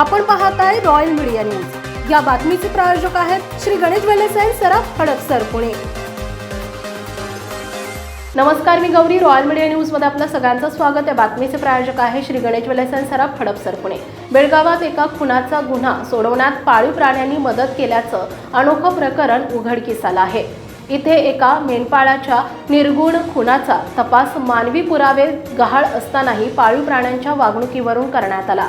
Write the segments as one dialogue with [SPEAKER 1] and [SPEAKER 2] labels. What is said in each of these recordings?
[SPEAKER 1] आपण पाहत आहे रॉयल मीडिया न्यूज या बातमीचे प्रायोजक आहेत श्री गणेश वेलेसाई अँड सराफ हडपसर पुणे. नमस्कार मी गौरी. रॉयल मीडिया न्यूजमध्ये आपलं सगळ्यांचं स्वागत. आहे बातमीचे प्रायोजक आहे श्री गणेश वेलेसन सराफ हडपसर पुणे. बेळगावात एका खुनाचा गुन्हा सोडवण्यात पाळीव प्राण्यांनी मदत केल्याचं अनोखं प्रकरण उघडकीस आलं आहे. इथे एका मेंढपाळाच्या निर्गुण खुनाचा तपास मानवी पुरावे गहाळ असतानाही पाळीव प्राण्यांच्या वागणुकीवरून करण्यात आला.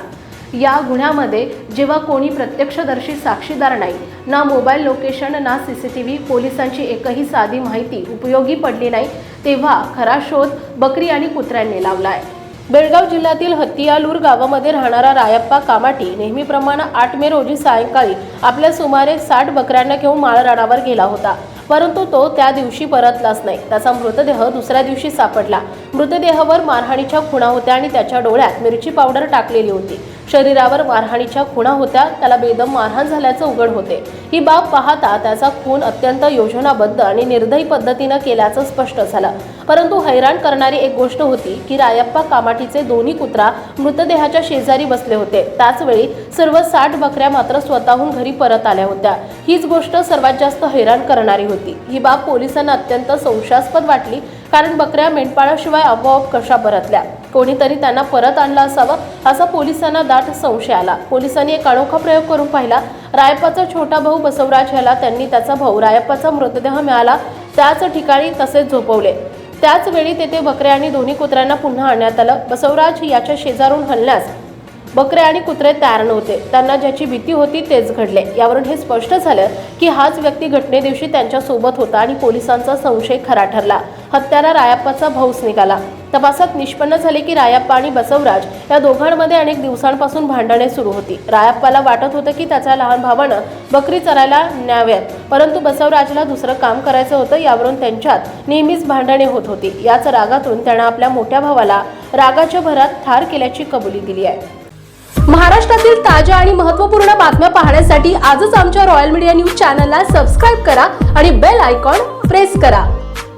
[SPEAKER 1] या गुन्ह्यामध्ये जेव्हा कोणी प्रत्यक्षदर्शी साक्षीदार नाही ना मोबाईल लोकेशन ना सी सी टी व्ही पोलिसांची एकही साधी माहिती उपयोगी पडली नाही तेव्हा खरा शोध बकरी आणि कुत्र्यांनी लावला आहे बेळगाव जिल्ह्यातील हत्तियालूर गावामध्ये राहणारा रायप्पा कामाटी नेहमीप्रमाणे आठ मे रोजी सायंकाळी आपल्या सुमारे साठ बकऱ्यांना घेऊन माळरानावर गेला होता. परंतु तो त्या दिवशी परतलाच नाही. त्याचा मृतदेह दुसऱ्या दिवशी सापडला. मृतदेहावर मारहाणीच्या खुणा होत्या आणि त्याच्या डोळ्यात मिरची पावडर टाकलेली होती. शरीरावर मारहाणीच्या खुणा होत्या त्याला बेदम मारहाण झाल्याचं उघड होते. ही बाब पाहता त्याचा खून अत्यंत योजनाबद्ध आणि निर्दयी पद्धतीनं केल्याचं स्पष्ट झालं. परंतु हैराण करणारी एक गोष्ट होती की रायप्पा कामाटीचे दोन्ही कुत्रा मृतदेहाच्या शेजारी बसले होते. त्याचवेळी सर्व साठ बकऱ्या मात्र स्वतःहून घरी परत आल्या होत्या. हीच गोष्ट सर्वात जास्त हैराण करणारी होती. ही बाब पोलिसांना अत्यंत संशयास्पद वाटली कारण बकऱ्या मेंढपाळाशिवाय आपोआप कशा परतल्या? कोणीतरी त्यांना परत आणलं असावं असा पोलिसांना दाट संशय आला. पोलिसांनी एक अनोखा प्रयोग करून पाहिला. रायप्पाचा छोटा भाऊ बसवराज ह्याला त्यांनी त्याचा भाऊ रायप्पाचा मृतदेह मिळाला. त्याच ठिकाणी तसेच झोपवले. त्याच वेळी तेथे बकऱ्या आणि दोन्ही कुत्र्यांना पुन्हा आणण्यात आलं. बसवराज याच्या शेजारून हलण्यास बकरे आणि कुत्रे तयार नव्हते. त्यांना ज्याची भीती होती तेच घडले. यावरून हे स्पष्ट झालं की हाच व्यक्ती घटनेदिवशी त्यांच्यासोबत होता आणि पोलिसांचा संशय खरा ठरला. हत्यारा रायप्पाचा भाऊस निघाला. तपासात निष्पन्न झाले की रायप्पा आणि बसवराज या दोघांमध्ये अनेक दिवसांपासून भांडणे सुरू होती. रायप्पाला वाटत होतं की त्याच्या लहान भावानं बकरी चरायला न्याव्यात परंतु बसवराजला दुसरं काम करायचं होतं यावरून त्यांच्यात नेहमीच भांडणे होत होती. याच रागातून त्यानं आपल्या मोठ्या भावाला रागाच्या भरात ठार केल्याची कबुली दिली आहे. महाराष्ट्रातील ताज्या आणि महत्त्वपूर्ण बातम्या पाहण्यासाठी आजच आमच्या रॉयल मीडिया न्यूज चॅनलला सबस्क्राईब करा आणि बेल आयकॉन प्रेस करा.